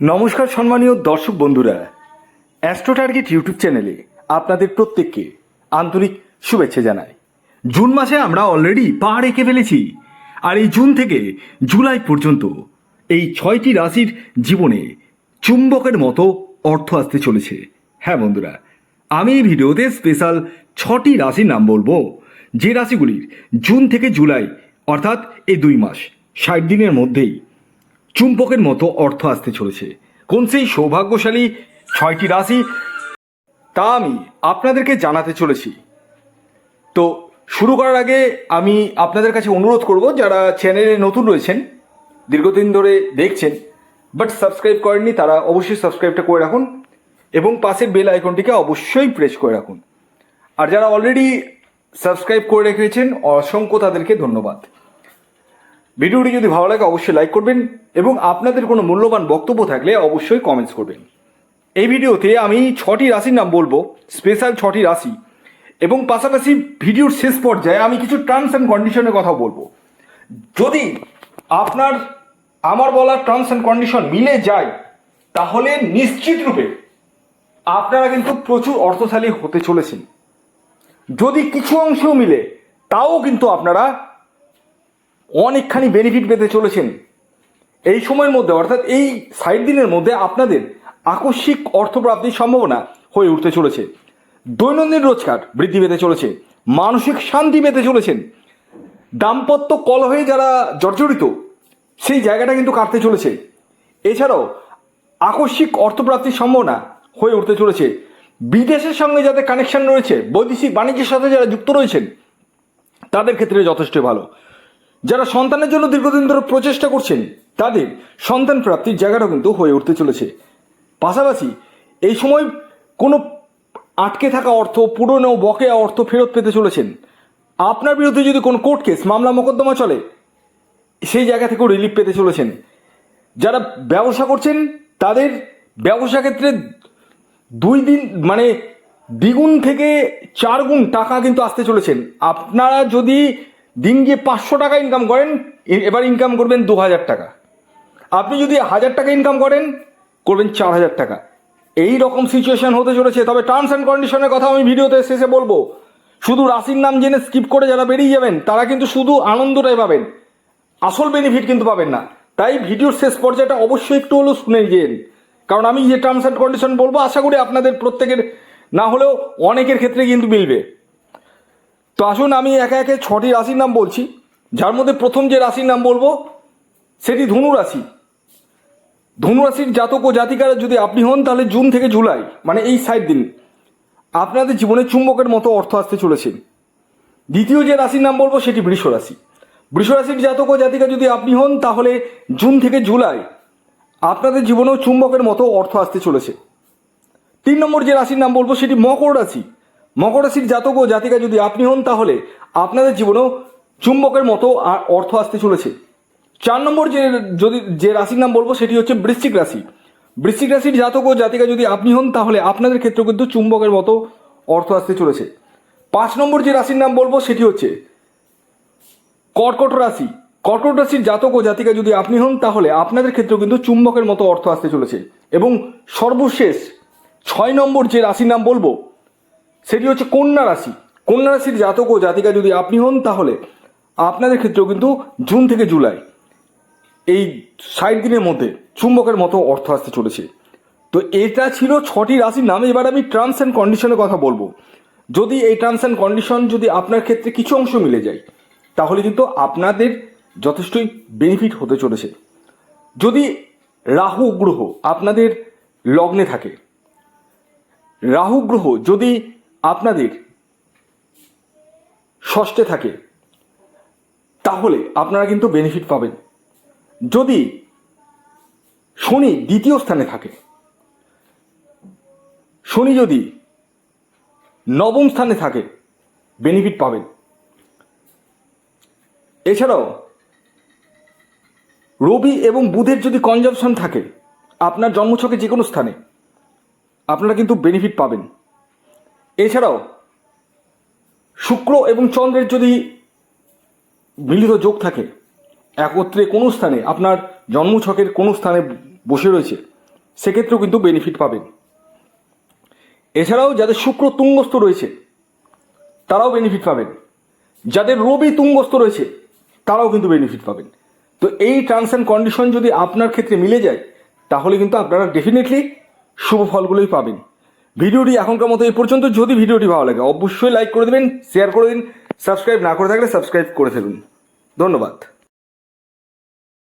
নমস্কার সম্মানীয় দর্শক বন্ধুরা অ্যাস্ট্রো টার্গেট ইউটিউব চ্যানেলে আপনাদের প্রত্যেককে আন্তরিক শুভেচ্ছা জানাই। জুন মাসে আমরা অলরেডি পা রেখে ফেলেছি, আর এই জুন থেকে জুলাই পর্যন্ত এই ছয়টি রাশির জীবনে চুম্বকের মতো অর্থ আসতে চলেছে। হ্যাঁ বন্ধুরা, আমি এই ভিডিওতে স্পেশাল ছটি রাশির নাম বলব, যে রাশিগুলির জুন থেকে জুলাই, অর্থাৎ এই দুই মাস, ষাট দিনের মধ্যেই চুম্বকের মতো অর্থ আসতে চলেছে। কোন সেই সৌভাগ্যশালী ছয়টি রাশি, তা আমি আপনাদেরকে জানাতে চলেছি। তো শুরু করার আগে আমি আপনাদের কাছে অনুরোধ করব, যারা চ্যানেলে নতুন রয়েছেন, দীর্ঘদিন ধরে দেখছেন বাট সাবস্ক্রাইব করেননি, তারা অবশ্যই সাবস্ক্রাইবটা করে রাখুন এবং পাশের বেল আইকনটিকে অবশ্যই প্রেস করে রাখুন। আর যারা অলরেডি সাবস্ক্রাইব করে রেখেছেন, অসংখ্য তাদেরকে ধন্যবাদ। ভিডিওটি যদি ভালো লাগে, অবশ্যই লাইক করবেন এবং আপনাদের কোনো মূল্যবান বক্তব্য থাকলে অবশ্যই কমেন্টস করবেন। এই ভিডিওতে আমি ছটি রাশির নাম বলব স্পেশাল ছটি রাশি এবং পাশাপাশি ভিডিওর শেষ পর্যায়ে আমি কিছু টার্মস অ্যান্ড কন্ডিশনের কথা বলব। যদি আপনার, আমার বলা টার্মস অ্যান্ড কন্ডিশন মিলে যায়, তাহলে নিশ্চিত রূপে আপনারা কিন্তু প্রচুর অর্থশালী হতে চলেছেন। যদি কিছু অংশ মিলে, তাও কিন্তু আপনারা অনেকখানি বেনিফিট পেতে চলেছেন। এই সময়ের মধ্যে, অর্থাৎ এই ষাট দিনের মধ্যে আপনাদের আকস্মিক অর্থপ্রাপ্তির সম্ভাবনা হয়ে উঠতে চলেছে। দৈনন্দিন রোজগার বৃদ্ধি পেতে চলেছে, মানসিক শান্তি পেতে চলেছেন, দাম্পত্য কলহে যারা জর্জরিত, সেই জায়গাটা কিন্তু কাটতে চলেছে। এছাড়াও আকস্মিক অর্থপ্রাপ্তির সম্ভাবনা হয়ে উঠতে চলেছে। বিদেশের সঙ্গে যাদের কানেকশন রয়েছে, বৈদেশিক বাণিজ্যের সাথে যারা যুক্ত রয়েছেন, তাদের ক্ষেত্রে যথেষ্ট ভালো। যারা সন্তানের জন্য দীর্ঘদিন ধরে প্রচেষ্টা করছেন, তাদের সন্তান প্রাপ্তির জায়গাটা কিন্তু হয়ে উঠতে চলেছে। পাশাপাশি এই সময় কোনো আটকে থাকা অর্থ, পুরনো বকেয়া অর্থ ফেরত পেতে চলেছেন। আপনার বিরুদ্ধে যদি কোনো কোর্ট কেস, মামলা, মোকদ্দমা চলে, সেই জায়গা থেকেও রিলিফ পেতে চলেছেন। যারা ব্যবসা করছেন, তাদের ব্যবসা ক্ষেত্রে দুই দিন মানে দ্বিগুণ থেকে চার গুণ টাকা কিন্তু আসতে চলেছেন। আপনারা যদি দিন গিয়ে পাঁচশো টাকা ইনকাম করেন এবার ইনকাম করবেন দু হাজার টাকা। আপনি যদি হাজার টাকা ইনকাম করেন, করবেন চার হাজার টাকা। এই রকম সিচুয়েশন হতে চলেছে। তবে টার্মস অ্যান্ড কন্ডিশনের কথা আমি ভিডিওতে শেষে বলব। শুধু রাশির নাম জেনে স্কিপ করে যারা বেরিয়ে যাবেন, তারা কিন্তু শুধু আনন্দটাই পাবেন। আসল বেনিফিট কিন্তু পাবেন না। তাই ভিডিওর শেষ পর্যায়টা অবশ্যই একটু হলেও শুনে যেন কারণ আমি যে টার্মস অ্যান্ড কন্ডিশন বলব, আশা করি আপনাদের প্রত্যেকের না হলেও অনেকের ক্ষেত্রে কিন্তু মিলবে। তো আসুন আমি একে একে ছটি রাশির নাম বলছি। যার মধ্যে প্রথম যে রাশির নাম বলব, সেটি ধনু রাশি। ধনু রাশির জাতক ও জাতিকারা যদি আপনি হন, তাহলে জুন থেকে জুলাই মানে এই সাইড দিন, আপনাদের জীবনে চুম্বকের মতো অর্থ আসতে চলেছে। দ্বিতীয় যে রাশির নাম বলব, সেটি বৃষ রাশি। বৃষ রাশির জাতক ও জাতিকা যদি আপনি হন, তাহলে জুন থেকে জুলাই, আপনাদের জীবনেও চুম্বকের মতো অর্থ আসতে চলেছে। তিন নম্বর যে রাশির নাম বলব, সেটি মকর রাশি। মকর রাশির জাতক ও জাতিকা যদি আপনি হন, তাহলে আপনাদের জীবনেও চুম্বকের মতো অর্থ আসতে চলেছে। চার নম্বর যে, যদি, যে রাশির নাম বলব, সেটি হচ্ছে বৃশ্চিক রাশি। বৃশ্চিক রাশির জাতক ও জাতিকা যদি আপনি হন, তাহলে আপনাদের ক্ষেত্রে কিন্তু চুম্বকের মতো অর্থ আসতে চলেছে। পাঁচ নম্বর যে রাশির নাম বলব, সেটি হচ্ছে কর্কট রাশি। কর্কট রাশির জাতক ও জাতিকা যদি আপনি হন, তাহলে আপনাদের ক্ষেত্রেও কিন্তু চুম্বকের মতো অর্থ আসতে চলেছে। এবং সর্বশেষ ছয় নম্বর যে রাশির নাম বলব সেটি হচ্ছে কন্যা রাশি। কন্যা রাশির জাতক ও জাতিকা যদি আপনি হন, তাহলে আপনাদের ক্ষেত্রেও কিন্তু জুন থেকে জুলাই, এই ষাট দিনের মধ্যে চুম্বকের মতো অর্থ আসতে চলেছে। তো এটা ছিল ছটি রাশির নামে। এবার আমি টার্মস অ্যান্ড কন্ডিশনের কথা বলব। যদি এই টার্মস অ্যান্ড কন্ডিশন যদি আপনার ক্ষেত্রে কিছু অংশ মিলে যায়, তাহলে কিন্তু আপনাদের যথেষ্টই বেনিফিট হতে চলেছে। যদি রাহু গ্রহ আপনাদের লগ্নে থাকে, রাহু গ্রহ যদি আপনাদের ষষ্ঠে থাকে, তাহলে আপনারা কিন্তু বেনিফিট পাবেন। যদি শনি দ্বিতীয় স্থানে থাকে, শনি যদি নবম স্থানে থাকে বেনিফিট পাবেন। এছাড়াও, রবি এবং বুধের যদি কনজামশন থাকে, আপনার জন্মছকে যে কোনো স্থানে, আপনারা কিন্তু বেনিফিট পাবেন। এছাড়াও শুক্র এবং চন্দ্রের যদি মিলিত যোগ থাকে, একত্রে কোনো স্থানে আপনার জন্মছকের কোনো স্থানে বসে রয়েছে, সেক্ষেত্রেও কিন্তু বেনিফিট পাবেন। এছাড়াও যাদের শুক্র তুঙ্গস্থ রয়েছে, তারাও বেনিফিট পাবেন। যাদের রবি তুঙ্গস্থ রয়েছে, তারাও কিন্তু বেনিফিট পাবেন। তো এই টার্মস অ্যান্ড কন্ডিশন যদি আপনার ক্ষেত্রে মিলে যায়, তাহলে কিন্তু আপনারা ডেফিনেটলি শুভ ফলগুলোই পাবেন। ভিডিওটি এখনকার মতো এই পর্যন্ত। যদি ভিডিওটি ভালো লাগে, অবশ্যই লাইক করে দেবেন শেয়ার করে দিন সাবস্ক্রাইব না করে থাকলে সাবস্ক্রাইব করে ফেলুন ধন্যবাদ।